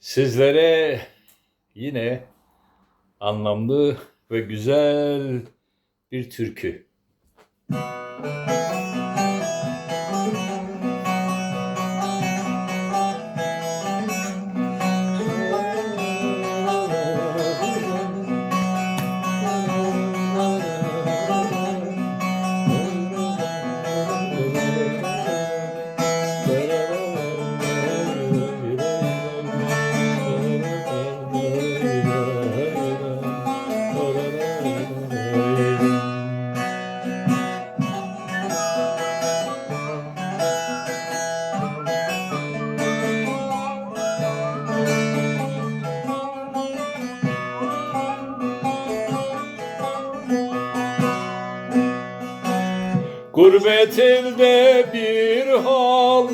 Sizlere yine anlamlı ve güzel bir türkü. Gurbet elde bir hal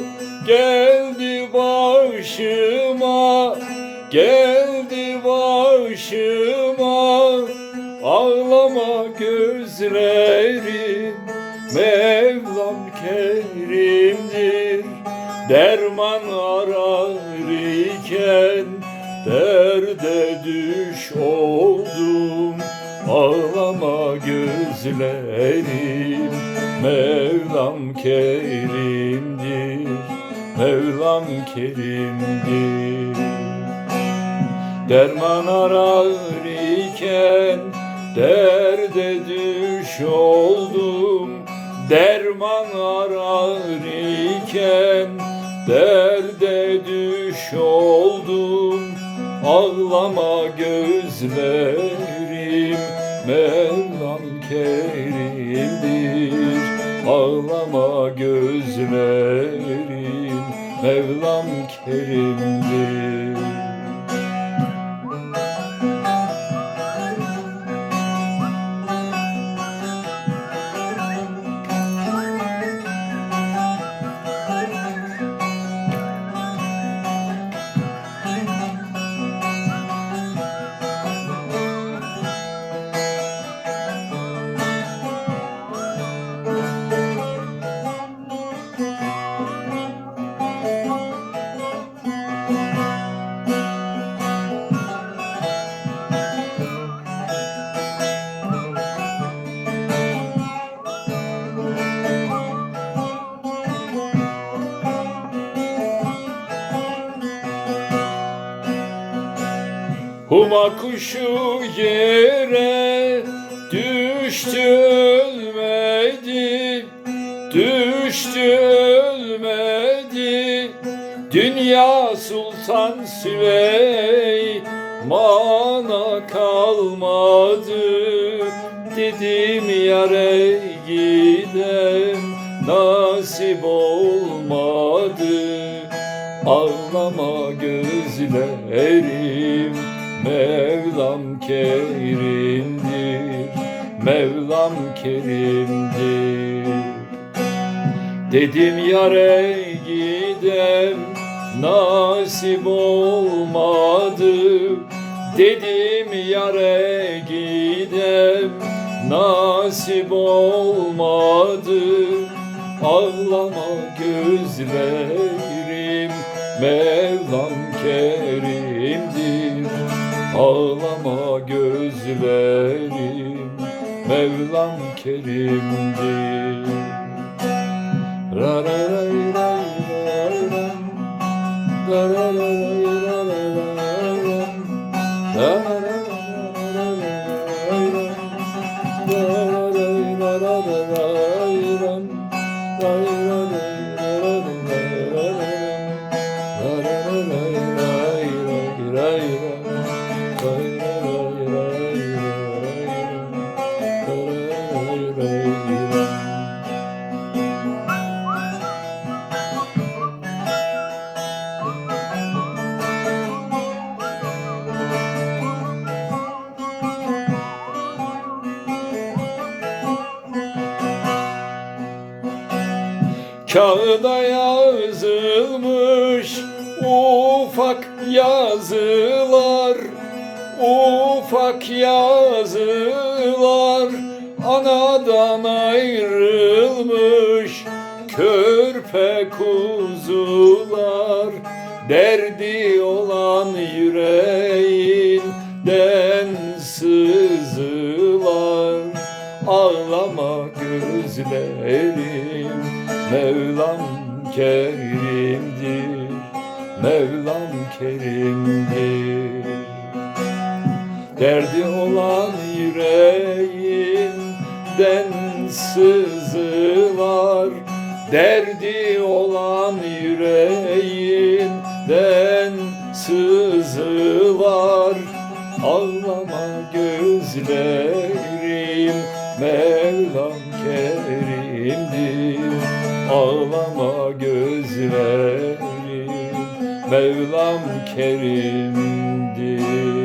geldi başıma geldi başıma. Ağlama gözlerim Mevlam kerimdir. Derman arar iken derde düş oldum. Ağlama gözlerim Mevlam kerimdir Mevlam kerimdir. Derman arar iken derde düş oldum. Derman arar iken derde düş oldum. Ağlama gözlerim Mevlam kerimdir Ağlama gözlerim Mevlam kerimdir Huma kuşu yere düştü ölmedi Düştü ölmedi Dünya Sultan Süleyman'a kalmadı. Dedim yare gidem nasip olmadı. Ağlama gözlerim Mevlam kerimdir Mevlam kerimdir Dedim yare gidem nasip olmadı. Dedim yare gidem nasip olmadı. Ağlama gözlerim Mevlam kerimdir Ağlama gözlerim Mevlam kerimdir Ra ra ra ra ra ra. Ra ra ra ra ra ra Kağıda yazılmış ufak yazılar Ufak yazılar anadan ayrılmış körpe kuzular. Derdi olan yüreğinden gözlerim Mevlam kerimdir Mevlam kerimdir. Derdi olan yüreğinden sızılar Derdi olan yüreğinden sızılar Ağlama gözlerim Mevlam kerimdir Ağlama gözlerim Mevlam kerimdir